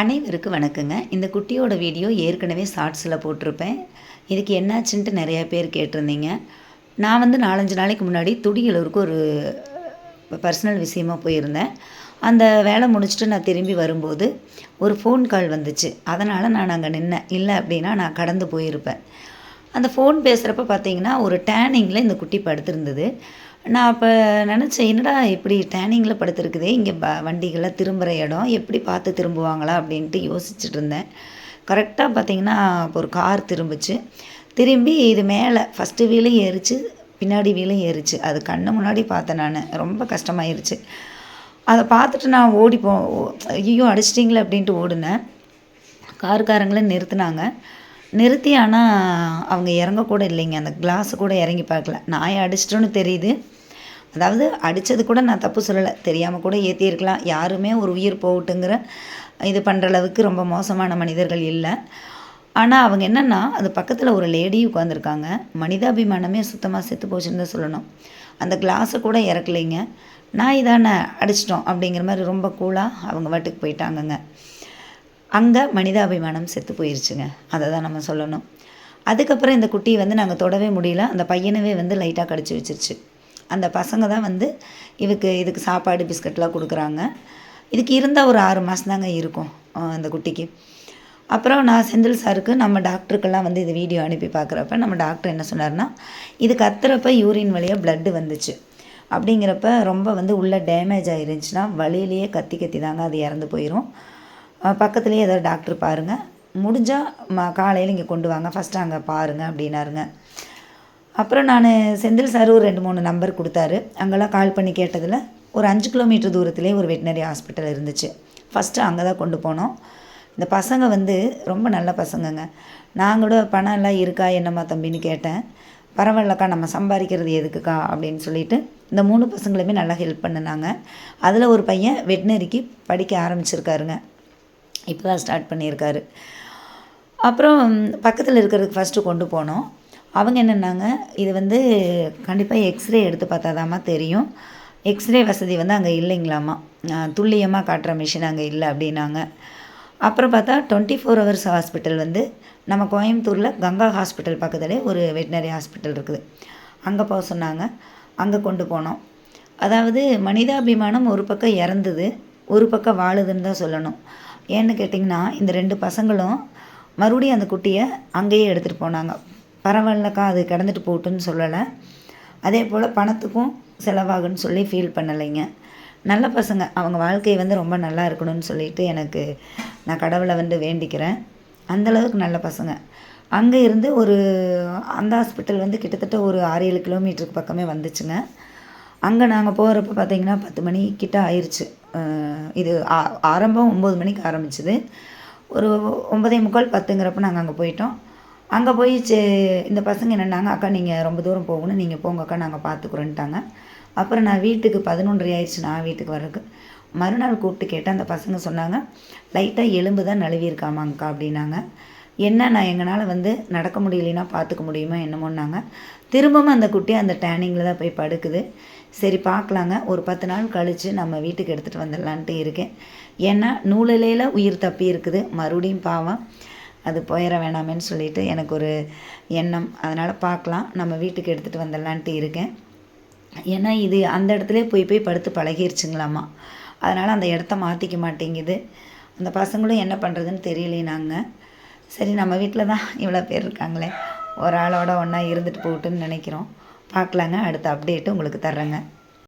அனைவருக்கும் வணக்கங்க. இந்த குட்டியோட வீடியோ ஏற்கனவே ஷார்ட்ஸில் போட்டிருப்பேன். இதுக்கு என்னாச்சுன்ட்டு நிறையா பேர் கேட்டிருந்தீங்க. நான் வந்து நாலஞ்சு நாளைக்கு முன்னாடி துடியலூருக்கு ஒரு பர்சனல் விஷயமா போயிருந்தேன். அந்த வேலை முடிச்சுட்டு நான் திரும்பி வரும்போது ஒரு ஃபோன் கால் வந்துச்சு. அதனால் நான் அங்கே நின்னேன். இல்லை அப்படின்னா நான் கடந்து போயிருப்பேன். அந்த ஃபோன் பேசுகிறப்ப பார்த்தீங்கன்னா ஒரு டேனிங்கில் இந்த குட்டி படுத்திருந்தது. நான் அப்போ நினச்சேன் என்னடா இப்படி டேனிங்கில் படுத்திருக்குதே? இங்கே ப வண்டிகள்லாம் திரும்புகிற இடம். எப்படி பார்த்து திரும்புவாங்களா? அப்படின்ட்டு யோசிச்சுட்டு இருந்தேன். கரெக்டாக பார்த்தீங்கன்னா இப்போ ஒரு கார் திரும்பிச்சு. திரும்பி இது மேலே ஃபஸ்ட்டு வீலும் ஏறிச்சு பின்னாடி வீலும் ஏறிச்சு. அது கண்ணு முன்னாடி பார்த்தேன் நான். ரொம்ப கஷ்டமாயிருச்சு. அதை பார்த்துட்டு நான் ஓடி போ ஐயோ அடிச்சிட்டிங்களே அப்படின்ட்டு ஓடினேன். காருக்காரங்களே நிறுத்துனாங்க. நிறுத்தி ஆனால் அவங்க இறங்கக்கூட இல்லைங்க. அந்த கிளாஸு கூட இறங்கி பார்க்கல. நாயை அடிச்சிட்டோன்னு தெரியுது. அதாவது அடித்தது கூட நான் தப்பு சொல்லலை. தெரியாமல் கூட ஏற்றிருக்கலாம் யாருமே ஒரு உயிர் போகட்டுங்கிற இது பண்ணுற அளவுக்கு ரொம்ப மோசமான மனிதர்கள் இல்லை. ஆனால் அவங்க என்னென்னா அது பக்கத்தில் ஒரு லேடி உட்காந்துருக்காங்க மனிதாபிமானமே சுத்தமாக செத்து போச்சுன்னு தான் சொல்லணும். அந்த கிளாஸை கூட இறக்கலைங்க. நான் இதானே அடிச்சிட்டோம் அப்படிங்கிற மாதிரி ரொம்ப கூலாக அவங்க வாட்டுக்கு போயிட்டாங்கங்க. அங்கே மனிதாபிமானம் செத்து போயிடுச்சுங்க அதை தான் நம்ம சொல்லணும். அதுக்கப்புறம் இந்த குட்டியை வந்து நாங்கள் தொடவே முடியல. அந்த பையனவே வந்து லைட்டாக கடிச்சு வச்சிருச்சு. அந்த பசங்க தான் வந்து இதுக்கு இதுக்கு சாப்பாடு பிஸ்கட்லாம் கொடுக்குறாங்க. இதுக்கு இருந்தால் ஒரு ஆறு மாதம் தாங்க இருக்கும் அந்த குட்டிக்கு. அப்புறம் நான் செந்தில் சாருக்கு நம்ம டாக்டருக்கெல்லாம் வந்து இது வீடியோ அனுப்பி பார்க்குறப்ப நம்ம டாக்டர் என்ன சொன்னார்னா இது கத்துறப்ப யூரின் வழியாக பிளட்டு வந்துச்சு. அப்படிங்கிறப்ப ரொம்ப வந்து உள்ளே டேமேஜ் ஆயிருந்துச்சுன்னா வழியிலேயே கத்தி கத்தி தாங்க அது இறந்து போயிடும் பக்கத்துலேயே ஏதாவது டாக்டர் பாருங்கள் முடிஞ்சால் ம காலையில் இங்கே கொண்டு வாங்க. ஃபஸ்ட்டு அங்கே பாருங்கள் அப்படின்னாருங்க. அப்புறம் நான் செந்தில் சார் ஒரு ரெண்டு மூணு நம்பர் கொடுத்தாரு. அங்கெல்லாம் கால் பண்ணி கேட்டதில் ஒரு அஞ்சு கிலோமீட்டர் தூரத்துலேயே ஒரு வெட்டினரி ஹாஸ்பிட்டல் இருந்துச்சு. ஃபஸ்ட்டு அங்கே தான் கொண்டு போனோம். இந்த பசங்க வந்து ரொம்ப நல்ல பசங்கங்க. நான் கூட பணம் எல்லாம் இருக்கா என்னம்மா தம்பின்னு கேட்டேன். பரவாயில்லக்கா நம்ம சம்பாதிக்கிறது எதுக்குக்கா அப்படின்னு சொல்லிட்டு இந்த மூணு பசங்களுமே நல்லா ஹெல்ப் பண்ணினாங்க. அதில் ஒரு பையன் வெட்டினரிக்கு படிக்க ஆரம்பிச்சிருக்காருங்க. இப்போ தான் ஸ்டார்ட் பண்ணியிருக்காரு. அப்புறம் பக்கத்தில் இருக்கிறதுக்கு ஃபஸ்ட்டு கொண்டு போனோம். அவங்க என்னென்னாங்க இது வந்து கண்டிப்பாக எக்ஸ்ரே எடுத்து பார்த்தாதாம்மா தெரியும். எக்ஸ்ரே வசதி வந்து அங்கே இல்லைங்களாம்மா. துல்லியமாக காட்டுற மிஷின் அங்கே இல்லை அப்படின்னாங்க. அப்புறம் பார்த்தா டுவெண்ட்டி ஃபோர் ஹவர்ஸ் ஹாஸ்பிட்டல் வந்து நம்ம கோயம்புத்தூரில் கங்கா ஹாஸ்பிட்டல் பக்கத்துலேயே ஒரு வெட்டினரி ஹாஸ்பிட்டல் இருக்குது. அங்கே போக சொன்னாங்க. அங்கே கொண்டு போனோம். அதாவது மனிதாபிமானம் ஒரு பக்கம் இறந்தது ஒரு பக்கம் வாழுதுன்னு தான் சொல்லணும். ஏன்னு கேட்டிங்கன்னா இந்த ரெண்டு பசங்களும் மறுபடியும் அந்த குட்டியை அங்கேயே எடுத்துகிட்டு போனாங்க. பரவாயில்லக்கா அது கிடந்துட்டு போட்டுன்னு சொல்லலை. அதே போல் பணத்துக்கும் செலவாகுன்னு சொல்லி ஃபீல் பண்ணலைங்க. நல்ல பசங்க. அவங்க வாழ்க்கை வந்து ரொம்ப நல்லா இருக்கணும்னு சொல்லிட்டு எனக்கு நான் கடவுளை வந்து வேண்டிக்கிறேன். அந்தளவுக்கு நல்ல பசங்க. அங்கே இருந்து ஒரு அந்த ஹாஸ்பிட்டல் வந்து கிட்டத்தட்ட ஒரு ஆறு ஏழு கிலோமீட்டருக்கு பக்கமே வந்துச்சுங்க. அங்கே நாங்கள் போகிறப்ப பார்த்திங்கன்னா பத்து மணி கிட்ட ஆயிடுச்சு இது ஆரம்பம் ஒம்பது மணிக்கு ஆரம்பிச்சுது. ஒரு ஒம்பதே முக்கால் பத்துங்கிறப்ப நாங்கள் அங்கே போயிட்டோம். அங்கே போய் சே இந்த பசங்க என்னென்னாங்க அக்கா நீங்கள் ரொம்ப தூரம் போகணும். நீங்கள் போங்க அக்கா நாங்கள் பார்த்துக்குறோன்ட்டாங்க அப்புறம் நான் வீட்டுக்கு பதினொன்றரை ஆயிடுச்சு நான் வீட்டுக்கு வர்றதுக்கு. மறுநாள் கூப்பிட்டு கேட்டேன் அந்த பசங்க சொன்னாங்க லைட்டாக எலும்பு தான் நழுவியிருக்காமாங்கக்கா அப்படின்னாங்க. என்ன நான் எங்களால் வந்து நடக்க முடியலைன்னா பார்த்துக்க முடியுமா என்னமோன்னாங்க. திரும்பவும் அந்த குட்டி அந்த டேனிங்கில் தான் போய் படுக்குது. சரி பார்க்கலாங்க ஒரு பத்து நாள் கழித்து நம்ம வீட்டுக்கு எடுத்துகிட்டு வந்துடலான்ட்டு இருக்கேன். ஏன்னா நூலிலையில் உயிர் தப்பி இருக்குது. மறுபடியும் பாவம். அது போயிட வேணாமேன்னு சொல்லிட்டு எனக்கு ஒரு எண்ணம். அதனால் பார்க்கலாம் நம்ம வீட்டுக்கு எடுத்துகிட்டு வந்துடலான்ட்டு இருக்கேன். ஏன்னா இது அந்த இடத்துல போய் போய் படுத்து பழகிருச்சுங்களாம்மா அதனால் அந்த இடத்த மாற்றிக்க மாட்டேங்குது. அந்த பசங்களும் என்ன பண்ணுறதுன்னு தெரியலேனாங்க. சரி நம்ம வீட்டில் தான் இவ்வளோ பேர் இருக்காங்களே. ஒரு ஆளோட ஒன்றா இருந்துட்டு போகட்டுன்னு நினைக்கிறோம். பார்க்கலாங்க அடுத்த அப்டேட்டு உங்களுக்கு தர்றேங்க.